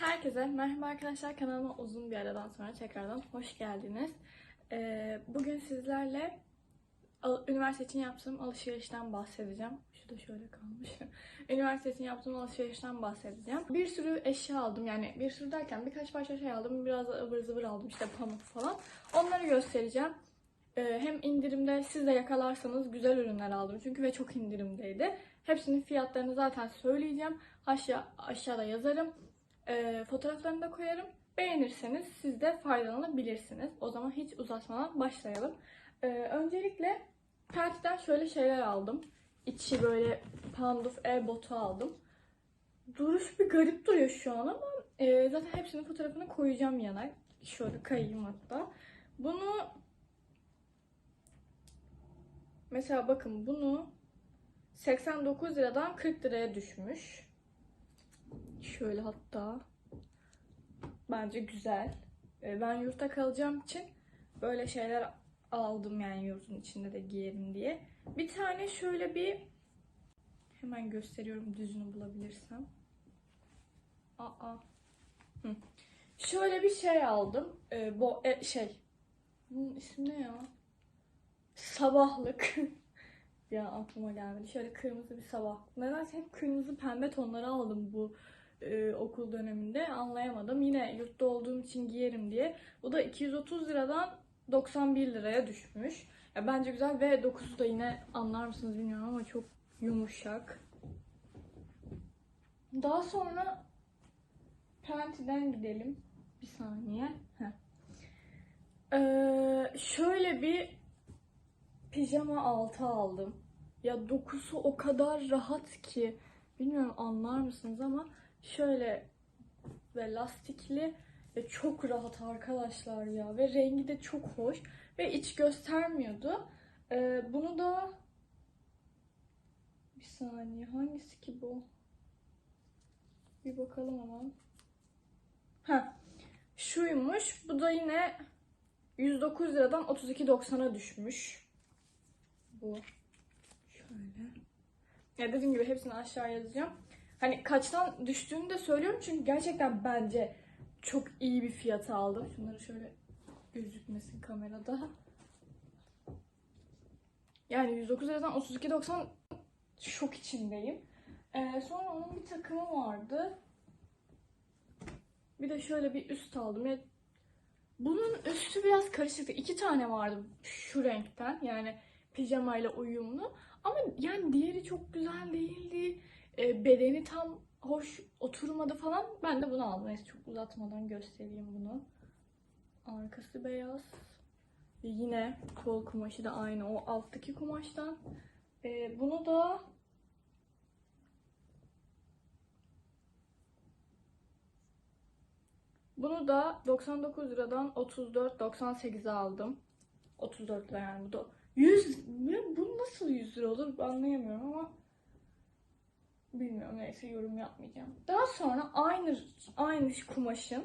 Herkese merhaba arkadaşlar kanalıma uzun bir aradan sonra tekrardan hoş geldiniz. Ee, bugün sizlerle üniversite için yaptığım alışverişten bahsedeceğim. Şu da şöyle kalmış. üniversite için yaptığım alışverişten bahsedeceğim. Bir sürü eşya aldım yani bir sürü derken birkaç parça şey aldım. Biraz ıvır zıvır aldım işte pamuk falan. Onları göstereceğim. Ee, hem indirimde siz de yakalarsanız güzel ürünler aldım çünkü ve çok indirimdeydi. Hepsinin fiyatlarını zaten söyleyeceğim. Aşağı, aşağıda yazarım. Ee, fotoğraflarını da koyarım. Beğenirseniz siz de faydalanabilirsiniz. O zaman hiç uzatmadan başlayalım. Ee, öncelikle Pelt'ten şöyle şeyler aldım. İçi böyle Panduf e-botu aldım. Duruş bir garip duruyor şu an ama e, zaten hepsinin fotoğrafını koyacağım yana. Şöyle kayayım hatta. Bunu mesela bakın bunu 89 liradan 40 liraya düşmüş. Şöyle hatta. Bence güzel. Ee, Ben yurtta kalacağım için böyle şeyler aldım yani yurtun içinde de giyerim diye. Bir tane şöyle bir hemen gösteriyorum düzünü bulabilirsem. Aa. Hı. Şöyle bir şey aldım. Ee, bu e, şey. Bunun ismi ne ya? Sabahlık. ya aklıma gelmedi. Şöyle kırmızı bir sabah. Nedense hep kırmızı pembe tonları aldım bu e, okul döneminde. Anlayamadım. Yine yurtta olduğum için giyerim diye. Bu da 230 liradan 91 liraya düşmüş. Ya bence güzel ve dokusu da yine anlar mısınız bilmiyorum ama çok yumuşak. Daha sonra Penti'den gidelim. Bir saniye. Ee, şöyle bir pijama altı aldım. Ya dokusu o kadar rahat ki bilmiyorum anlar mısınız ama şöyle ve lastikli ve çok rahat arkadaşlar ya ve rengi de çok hoş ve iç göstermiyordu. Ee, bunu da bir saniye hangisi ki bu? Bir bakalım hemen. Ha, şuymuş. Bu da yine 109 liradan 32.90'a düşmüş. Bu. Şöyle. Ya dediğim gibi hepsini aşağı yazacağım. Hani kaçtan düştüğünü de söylüyorum çünkü gerçekten bence çok iyi bir fiyata aldım. Şunları şöyle gözükmesin kamerada. Yani 109 liradan 32.90 şok içindeyim. Ee, sonra onun bir takımı vardı. Bir de şöyle bir üst aldım. Ya, bunun üstü biraz karışıktı. İki tane vardı şu renkten. Yani pijamayla uyumlu. Ama yani diğeri çok güzel değildi. E, bedeni tam hoş oturmadı falan. Ben de bunu aldım. Neyse çok uzatmadan göstereyim bunu. Arkası beyaz. Ve yine kol kumaşı da aynı o alttaki kumaştan. E, bunu da bunu da 99 liradan 34.98'e aldım. 34 lira yani bu da 100 ya bu nasıl 100 lira olur anlayamıyorum ama bilmiyorum neyse yorum yapmayacağım. Daha sonra aynı aynı kumaşın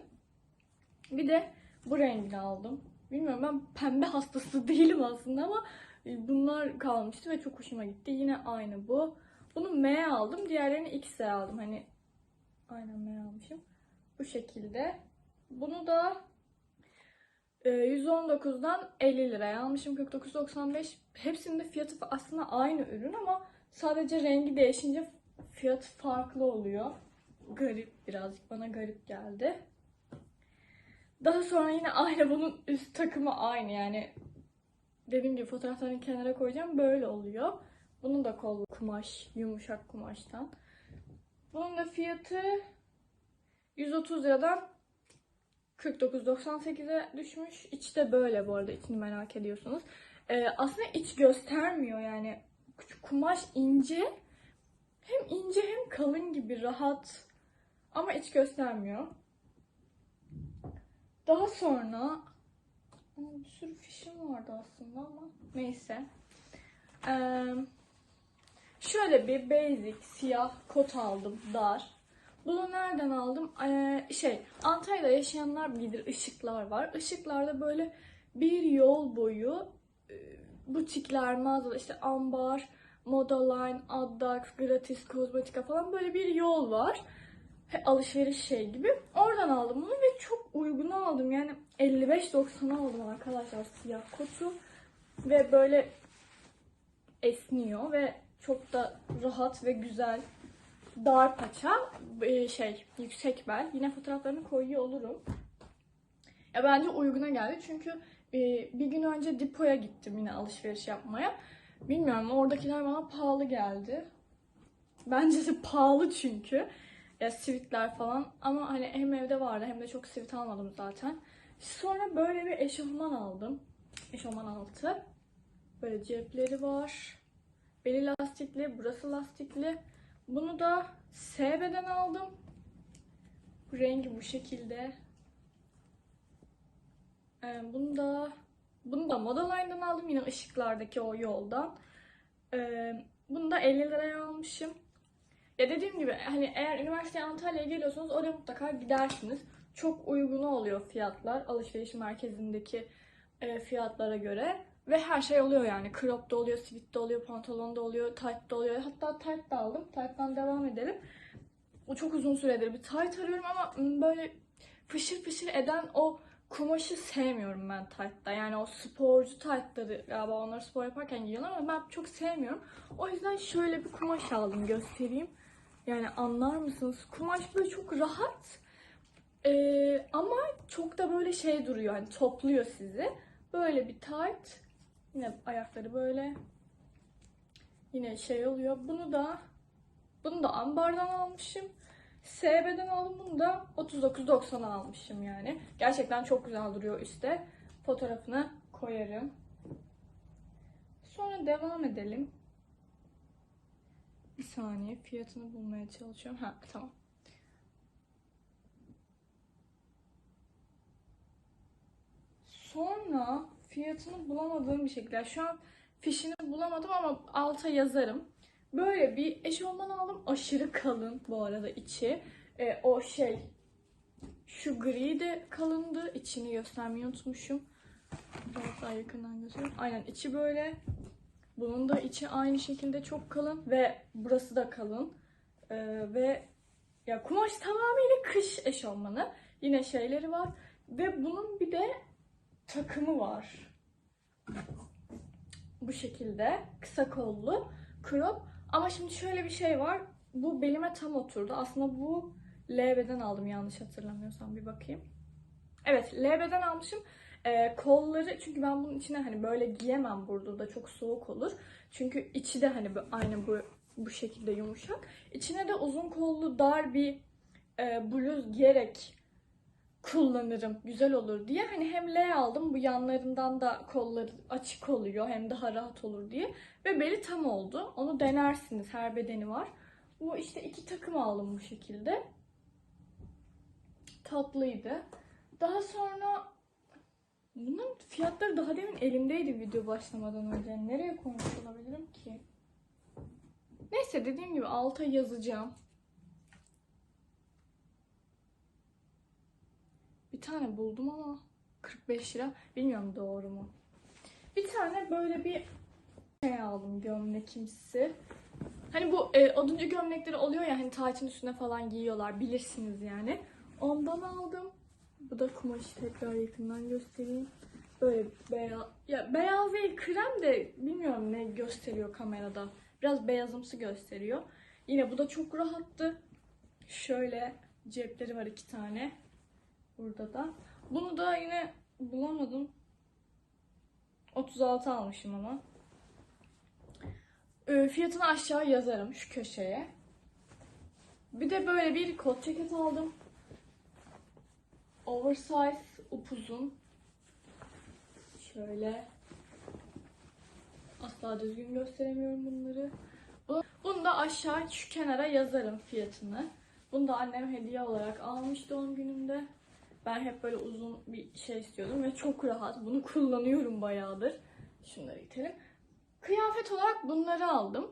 bir de bu rengini aldım. Bilmiyorum ben pembe hastası değilim aslında ama bunlar kalmıştı ve çok hoşuma gitti. Yine aynı bu. Bunu M aldım. Diğerlerini X'e aldım. Hani aynen M almışım. Bu şekilde. Bunu da ee, 119'dan 50 liraya almışım 49.95. Hepsinin de fiyatı aslında aynı ürün ama sadece rengi değişince fiyat farklı oluyor. Garip birazcık bana garip geldi. Daha sonra yine aynı bunun üst takımı aynı yani dediğim gibi fotoğraflarını kenara koyacağım böyle oluyor. Bunun da kol kumaş, yumuşak kumaştan. Bunun da fiyatı 130 liradan 49.98'e düşmüş. İç de böyle bu arada içini merak ediyorsunuz. Ee, aslında iç göstermiyor yani. Kumaş ince. Hem ince hem kalın gibi rahat. Ama iç göstermiyor. Daha sonra Aa, bir sürü fişim vardı aslında ama neyse. Ee, şöyle bir basic siyah kot aldım dar. Bunu nereden aldım? Ee, şey, Antalya'da yaşayanlar bilir ışıklar var. Işıklarda böyle bir yol boyu e, butikler, mağazalar, işte Ambar, Modaline, Addax, Gratis, Kozmetika falan böyle bir yol var. alışveriş şey gibi. Oradan aldım bunu ve çok uyguna aldım. Yani 55.90'a aldım arkadaşlar siyah kotu. Ve böyle esniyor ve çok da rahat ve güzel. Dar paça, e, şey yüksek bel. Yine fotoğraflarını koyuyor olurum. Ya bence uyguna geldi çünkü e, bir gün önce Dipo'ya gittim yine alışveriş yapmaya. Bilmiyorum oradakiler bana pahalı geldi. Bence de pahalı çünkü. Ya sivitler falan ama hani hem evde vardı hem de çok sivit almadım zaten. Sonra böyle bir eşofman aldım. Eşofman altı. Böyle cepleri var. Beli lastikli, burası lastikli. Bunu da SB'den aldım. Rengi bu şekilde. Ee, bunu da bunu da Modaline'dan aldım yine ışıklardaki o yoldan. Ee, bunu da 50 liraya almışım. Ya dediğim gibi hani eğer üniversiteye Antalya'ya geliyorsanız oraya mutlaka gidersiniz. Çok uygun oluyor fiyatlar alışveriş merkezindeki e, fiyatlara göre. Ve her şey oluyor yani. Crop da oluyor, sweat de oluyor, pantolon da oluyor, tight da oluyor. Hatta tight da aldım. Tight'tan devam edelim. O çok uzun süredir bir tight arıyorum ama böyle fışır fışır eden o kumaşı sevmiyorum ben tight'ta. Yani o sporcu tight'ları galiba onları spor yaparken giyiyorlar ama ben çok sevmiyorum. O yüzden şöyle bir kumaş aldım göstereyim. Yani anlar mısınız? Kumaş böyle çok rahat. Ee, ama çok da böyle şey duruyor. Hani topluyor sizi. Böyle bir tight. Yine ayakları böyle. Yine şey oluyor. Bunu da bunu da ambardan almışım. SB'den aldım bunu da 39.90'a almışım yani. Gerçekten çok güzel duruyor üstte. Fotoğrafını koyarım. Sonra devam edelim. Bir saniye fiyatını bulmaya çalışıyorum. Ha tamam. Sonra fiyatını bulamadığım bir şekilde. Şu an fişini bulamadım ama alta yazarım. Böyle bir eşofman aldım. Aşırı kalın bu arada içi. Ee, o şey şu gri de kalındı. İçini göstermeyi unutmuşum. Biraz daha yakından göstereyim. Aynen içi böyle. Bunun da içi aynı şekilde çok kalın ve burası da kalın. Ee, ve ya kumaş tamamıyla kış eşofmanı. Yine şeyleri var. Ve bunun bir de takımı var. Bu şekilde kısa kollu crop. Ama şimdi şöyle bir şey var. Bu belime tam oturdu. Aslında bu LB'den aldım yanlış hatırlamıyorsam bir bakayım. Evet LB'den almışım. Ee, kolları çünkü ben bunun içine hani böyle giyemem burada da çok soğuk olur. Çünkü içi de hani aynı bu bu şekilde yumuşak. İçine de uzun kollu dar bir e, bluz giyerek kullanırım. Güzel olur diye. Hani hem L aldım bu yanlarından da kolları açık oluyor hem daha rahat olur diye. Ve beli tam oldu. Onu denersiniz. Her bedeni var. Bu işte iki takım aldım bu şekilde. Tatlıydı. Daha sonra bunların fiyatları daha demin elimdeydi video başlamadan önce. Nereye koymuş olabilirim ki? Neyse dediğim gibi alta yazacağım. Bir tane buldum ama 45 lira. Bilmiyorum doğru mu? Bir tane böyle bir şey aldım gömlekimsi. Hani bu e, oduncu gömlekleri oluyor ya hani taytın üstüne falan giyiyorlar bilirsiniz yani. Ondan aldım. Bu da kumaşı tekrar yakından göstereyim. Böyle beyaz, ya beyaz değil krem de bilmiyorum ne gösteriyor kamerada. Biraz beyazımsı gösteriyor. Yine bu da çok rahattı. Şöyle cepleri var iki tane. Burada da. Bunu da yine bulamadım. 36 almışım ama. Ee, Fiyatını aşağı yazarım şu köşeye. Bir de böyle bir kot ceket aldım. Oversize, upuzun. Şöyle. Asla düzgün gösteremiyorum bunları. Bu- Bunu da aşağı şu kenara yazarım fiyatını. Bunu da annem hediye olarak almış doğum günümde. Ben hep böyle uzun bir şey istiyordum ve çok rahat. Bunu kullanıyorum bayağıdır. Şunları itelim. Kıyafet olarak bunları aldım.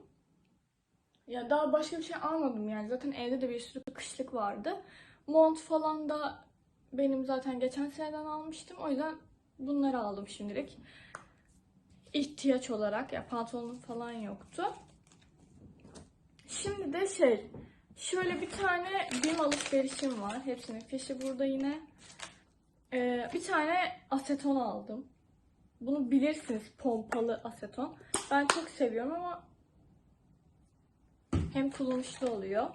Ya daha başka bir şey almadım yani. Zaten evde de bir sürü kışlık vardı. Mont falan da benim zaten geçen seneden almıştım. O yüzden bunları aldım şimdilik. İhtiyaç olarak ya pantolonum falan yoktu. Şimdi de şey Şöyle bir tane BİM alışverişim var. Hepsinin fişi burada yine. Ee, bir tane aseton aldım. Bunu bilirsiniz pompalı aseton. Ben çok seviyorum ama hem kullanışlı oluyor.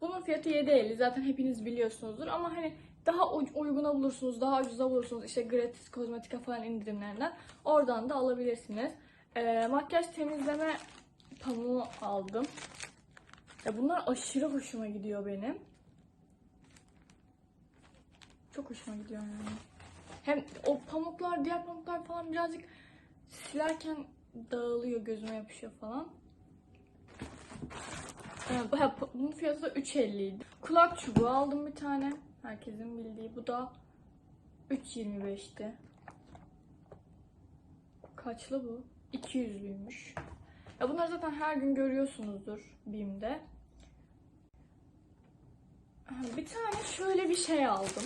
Bunun fiyatı 7.50 zaten hepiniz biliyorsunuzdur ama hani daha uyguna bulursunuz, daha ucuza bulursunuz işte gratis kozmetika falan indirimlerinden. Oradan da alabilirsiniz. Ee, makyaj temizleme pamuğu aldım. Ya bunlar aşırı hoşuma gidiyor benim. Çok hoşuma gidiyor yani. Hem o pamuklar, diğer pamuklar falan birazcık silerken dağılıyor, gözüme yapışıyor falan. Ha, Bunun fiyatı da 3.50 idi. Kulak çubuğu aldım bir tane. Herkesin bildiği. Bu da 3.25'ti. Kaçlı bu? 200'lüymüş. Ya bunları zaten her gün görüyorsunuzdur BİM'de. Bir tane şöyle bir şey aldım.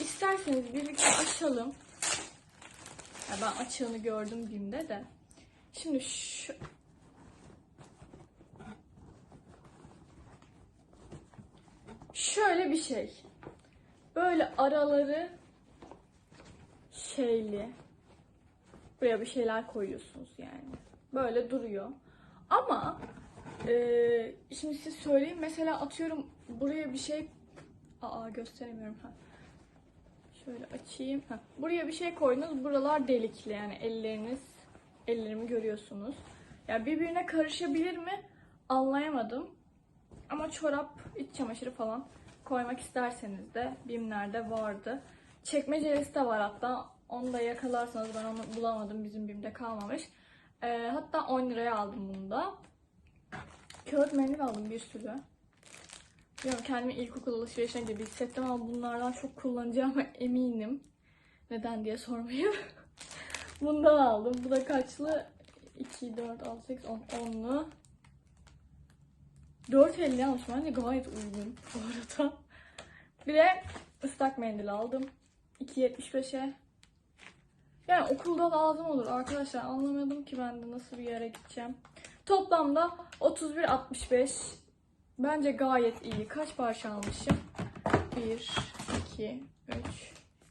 İsterseniz birlikte açalım. Ya ben açığını gördüm BİM'de de. Şimdi şu... Şöyle bir şey. Böyle araları şeyli. Buraya bir şeyler koyuyorsunuz yani. Böyle duruyor. Ama eee, şimdi size söyleyeyim. Mesela atıyorum buraya bir şey... Aa gösteremiyorum. Ha. Şöyle açayım. Ha. Buraya bir şey koydunuz. Buralar delikli yani elleriniz ellerimi görüyorsunuz. Yani birbirine karışabilir mi? Anlayamadım. Ama çorap, iç çamaşırı falan koymak isterseniz de BİM'lerde vardı. Çekmecelisi de var hatta. Onu da yakalarsanız ben onu bulamadım. Bizim BİM'de kalmamış. Ee, hatta 10 liraya aldım bunu da. Kağıt mendil aldım bir sürü. Bilmiyorum kendimi ilkokul alışverişine gibi hissettim ama bunlardan çok kullanacağıma eminim. Neden diye sormayın. Bundan aldım. Bu da kaçlı? 2, 4, 6, 8, 10. 10'lu. 4.50 almış bence gayet uygun bu arada. Bir de ıslak mendil aldım. 2.75'e. Yani okulda lazım olur arkadaşlar. Anlamadım ki ben de nasıl bir yere gideceğim. Toplamda 31.65. Bence gayet iyi. Kaç parça almışım? 1, 2, 3,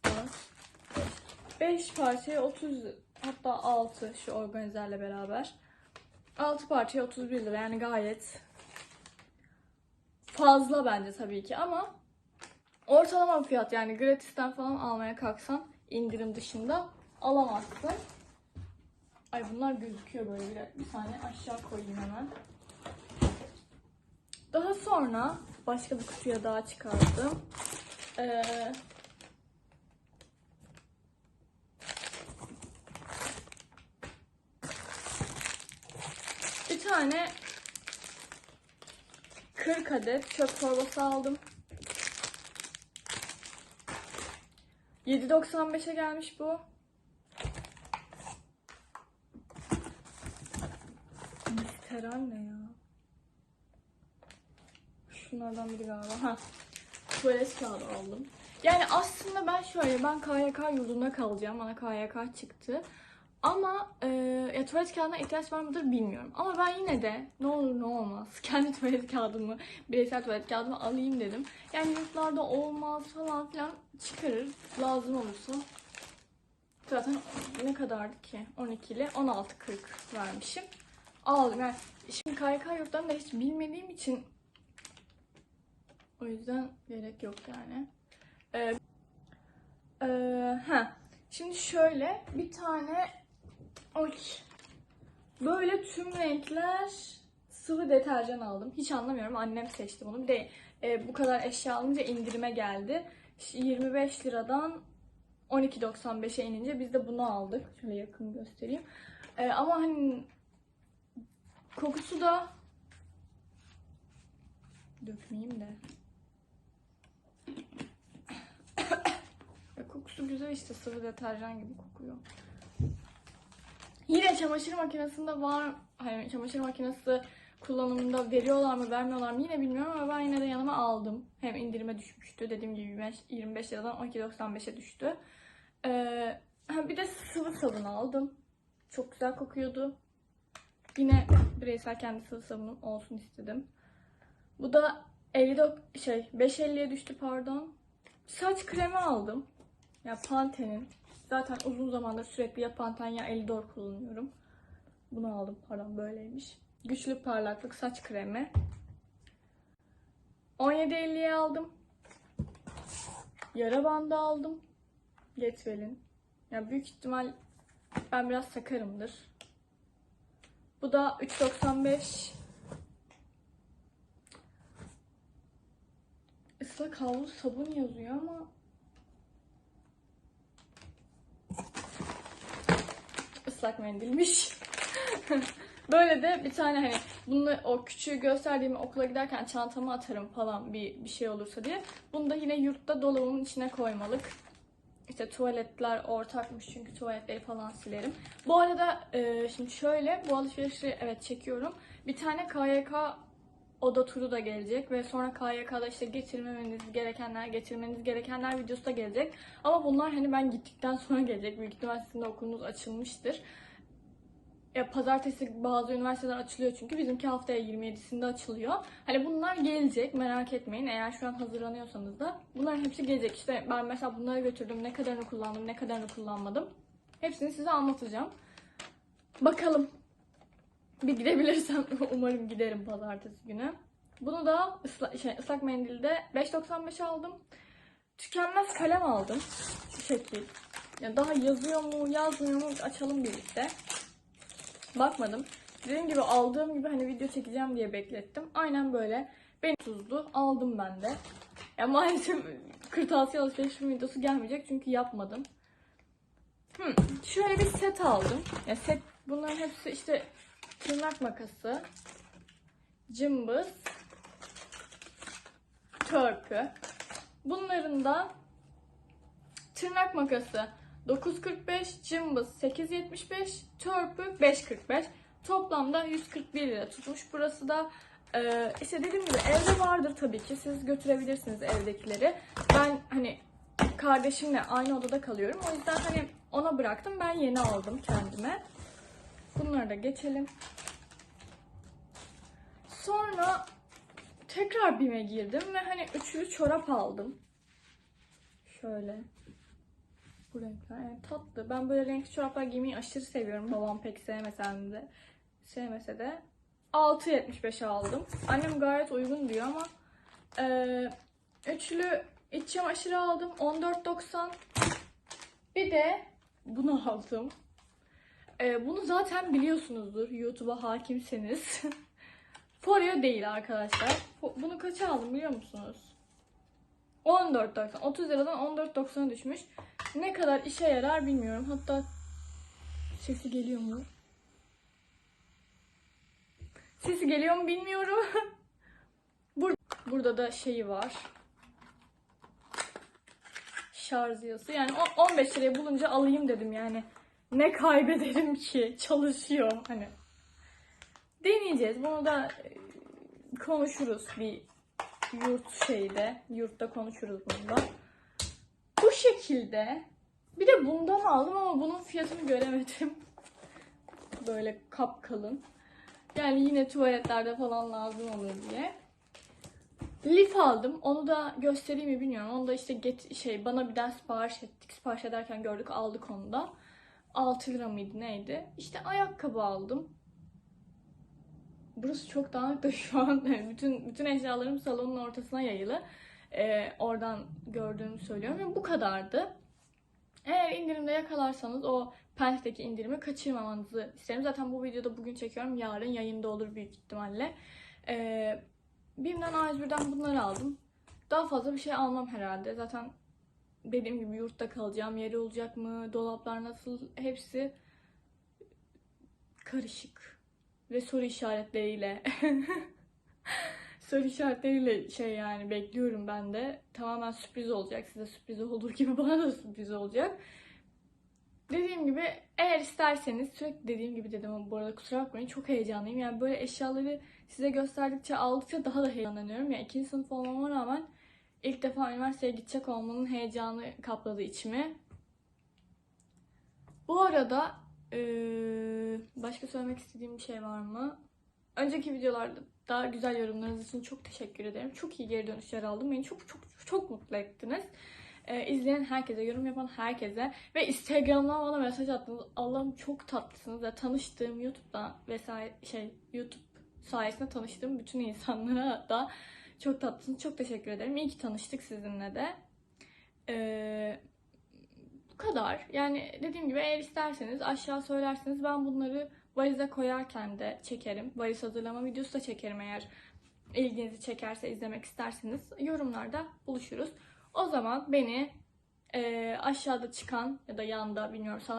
4, 5. 5 parçaya 30 hatta 6 şu organizerle beraber. 6 parçaya 31 lira yani gayet fazla bence tabii ki ama ortalama fiyat yani gratisten falan almaya kalksan indirim dışında alamazsın. Ay bunlar gözüküyor böyle bir, bir saniye aşağı koyayım hemen. Daha sonra başka bir kutuya daha çıkardım. Ee, bir tane 40 adet çöp torbası aldım. 7.95'e gelmiş bu. Ne ya? Şunlardan biri galiba. Ha. Tuvalet kağıdı aldım. Yani aslında ben şöyle, ben KYK yurdunda kalacağım. Bana KYK çıktı. Ama e, ya tuvalet kağıdına ihtiyaç var mıdır bilmiyorum. Ama ben yine de ne olur ne olmaz kendi tuvalet kağıdımı, bireysel tuvalet kağıdımı alayım dedim. Yani yurtlarda olmaz falan filan çıkarır. Lazım olursa. Zaten ne kadardı ki? 12 ile 16.40 vermişim. Aldım. Yani şimdi KYK yurtlarını da hiç bilmediğim için o yüzden gerek yok yani. Ee, ee, ha. Şimdi şöyle bir tane Oy. Böyle tüm renkler sıvı deterjan aldım. Hiç anlamıyorum. Annem seçti bunu. Bir de e, bu kadar eşya alınca indirime geldi. 25 liradan 12.95'e inince biz de bunu aldık. Şöyle yakın göstereyim. E, ama hani kokusu da dökmeyeyim de. Kokusu güzel işte sıvı deterjan gibi kokuyor. Yine çamaşır makinesinde var. Hani çamaşır makinesi kullanımında veriyorlar mı vermiyorlar mı yine bilmiyorum ama ben yine de yanıma aldım. Hem indirime düşmüştü. Dediğim gibi 25, 25 liradan 12.95'e düştü. Ee, bir de sıvı sabun aldım. Çok güzel kokuyordu. Yine bireysel kendi sıvı sabunum olsun istedim. Bu da 50 şey 5.50'ye düştü pardon. Saç kremi aldım. Ya Pantene'in. Zaten uzun zamandır sürekli ya Pantene ya Elidor kullanıyorum. Bunu aldım pardon böyleymiş. Güçlü parlaklık saç kremi. 17.50'ye aldım. Yara bandı aldım. Getwell'in. Ya büyük ihtimal ben biraz sakarımdır. Bu da 3.95. Islak havlu sabun yazıyor ama ıslak mendilmiş. Böyle de bir tane hani bunu o küçüğü gösterdiğimi okula giderken çantama atarım falan bir, bir şey olursa diye. Bunu da yine yurtta dolabımın içine koymalık. İşte tuvaletler ortakmış çünkü tuvaletleri falan silerim. Bu arada e, şimdi şöyle bu alışverişi evet çekiyorum. Bir tane KYK oda turu da gelecek ve sonra KYK'da işte getirmemeniz gerekenler, getirmeniz gerekenler videosu da gelecek. Ama bunlar hani ben gittikten sonra gelecek. Büyük ihtimal sizin okulunuz açılmıştır. Ya pazartesi bazı üniversiteler açılıyor çünkü bizimki haftaya 27'sinde açılıyor. Hani bunlar gelecek merak etmeyin. Eğer şu an hazırlanıyorsanız da bunların hepsi gelecek. İşte ben mesela bunları götürdüm. Ne kadarını kullandım, ne kadarını kullanmadım. Hepsini size anlatacağım. Bakalım. Bir gidebilirsem umarım giderim pazartesi günü. Bunu da ısla, şey, ıslak mendilde 5.95 aldım. Tükenmez kalem aldım. Şu şekil. Ya daha yazıyor mu, yazmıyor mu açalım birlikte. Bakmadım. Dediğim gibi aldığım gibi hani video çekeceğim diye beklettim. Aynen böyle. Ben tuzlu aldım ben de. Ya maalesef kırtasiye alışverişim videosu gelmeyecek çünkü yapmadım. Hmm, şöyle bir set aldım. Ya set bunların hepsi işte tırnak makası, cımbız, törpü. Bunların da tırnak makası 9.45, cımbız 8.75, törpü 5.45. Toplamda 141 lira tutmuş. Burası da e, işte dediğim gibi evde vardır tabii ki. Siz götürebilirsiniz evdekileri. Ben hani kardeşimle aynı odada kalıyorum. O yüzden hani ona bıraktım. Ben yeni aldım kendime. Bunları da geçelim. Sonra tekrar BİM'e girdim ve hani üçlü çorap aldım. Şöyle. Bu renkler yani tatlı. Ben böyle renkli çoraplar giymeyi aşırı seviyorum. Babam pek sevmesen de sevmese de 6.75 aldım. Annem gayet uygun diyor ama e, üçlü iç çamaşırı aldım. 14.90 Bir de bunu aldım. E, bunu zaten biliyorsunuzdur. YouTube'a hakimseniz. Foreo değil arkadaşlar. Bunu kaça aldım biliyor musunuz? 14.90. 30 liradan 14.90'a düşmüş. Ne kadar işe yarar bilmiyorum. Hatta sesi geliyor mu? Sesi geliyor mu bilmiyorum. Bur- Burada da şeyi var. Şarj yazısı. Yani o- 15 liraya bulunca alayım dedim yani. Ne kaybederim ki? Çalışıyor hani. Deneyeceğiz. Bunu da e, konuşuruz bir yurt şeyde. Yurtta konuşuruz bunu da. Bu şekilde. Bir de bundan aldım ama bunun fiyatını göremedim. Böyle kap kalın. Yani yine tuvaletlerde falan lazım olur diye. Lif aldım. Onu da göstereyim mi bilmiyorum. Onu da işte get şey bana bir daha sipariş ettik. Sipariş ederken gördük aldık onu da. 6 lira mıydı neydi? İşte ayakkabı aldım. Burası çok dağınık da şu an bütün bütün eşyalarım salonun ortasına yayılı. Ee, oradan gördüğümü söylüyorum ve bu kadardı. Eğer indirimde yakalarsanız o Pence'deki indirimi kaçırmamanızı isterim. Zaten bu videoda bugün çekiyorum. Yarın yayında olur büyük ihtimalle. Ee, Bim'den A101'den bunları aldım. Daha fazla bir şey almam herhalde. Zaten dediğim gibi yurtta kalacağım. Yeri olacak mı? Dolaplar nasıl? Hepsi karışık. Ve soru işaretleriyle. soru işaretleriyle şey yani bekliyorum ben de. Tamamen sürpriz olacak. Size sürpriz olur gibi bana da sürpriz olacak. Dediğim gibi eğer isterseniz sürekli dediğim gibi dedim ama bu arada kusura bakmayın çok heyecanlıyım. Yani böyle eşyaları size gösterdikçe aldıkça daha da heyecanlanıyorum. Yani ikinci sınıf olmama rağmen ilk defa üniversiteye gidecek olmanın heyecanı kapladı içimi. Bu arada eee, başka söylemek istediğim bir şey var mı? Önceki videolarda da güzel yorumlarınız için çok teşekkür ederim. Çok iyi geri dönüşler aldım. Beni çok çok çok mutlu ettiniz. Ee, izleyen herkese, yorum yapan herkese ve Instagram'dan bana mesaj attınız. Allah'ım çok tatlısınız ve tanıştığım YouTube'da vesaire şey YouTube sayesinde tanıştığım bütün insanlara da çok tatlısınız. Çok teşekkür ederim. İyi ki tanıştık sizinle de. Ee, kadar. Yani dediğim gibi eğer isterseniz aşağı söylerseniz ben bunları valize koyarken de çekerim. Valiz hazırlama videosu da çekerim eğer ilginizi çekerse izlemek isterseniz. Yorumlarda buluşuruz. O zaman beni e, aşağıda çıkan ya da yanda bilmiyorum sağ